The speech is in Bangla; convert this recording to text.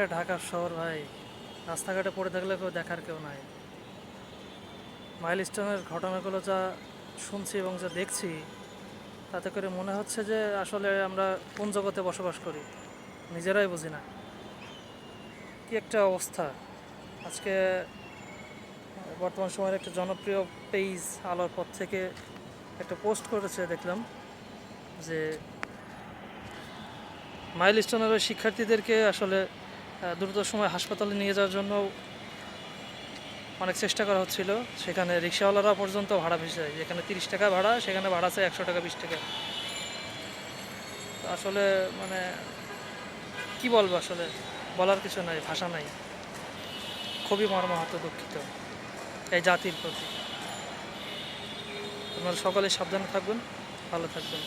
একটা ঢাকার শহর ভাই। রাস্তাঘাটে পড়ে থাকলে কেউ দেখার কেউ নাই। মাইলস্টোনের ঘটনাগুলো যা শুনছি এবং যা দেখছি, তাতে করে মনে হচ্ছে যে আসলে আমরা কোন জগতে বসবাস করি, নিজেরাই বুঝি না। কি একটা অবস্থা। আজকে বর্তমান সময়ের একটা জনপ্রিয় পেজ আলোর পর থেকে একটা পোস্ট করেছে দেখলাম যে মাইলস্টোনের ওই শিক্ষার্থীদেরকে আসলে দ্রুত সময় হাসপাতালে নিয়ে যাওয়ার জন্য অনেক চেষ্টা করা হচ্ছিল। সেখানে রিক্সাওয়ালারা পর্যন্ত ভাড়া যায় যেখানে তিরিশ টাকা ভাড়া, সেখানে ভাড়া আছে একশো টাকা, বিশ টাকা। আসলে মানে কি বলব আসলে? বলার কিছু নাই, ভাষা নাই। খুবই মর্মাহত, দুঃখিত এই জাতির প্রতি। আপনারা সকলে সাবধানে থাকবেন, ভালো থাকবেন।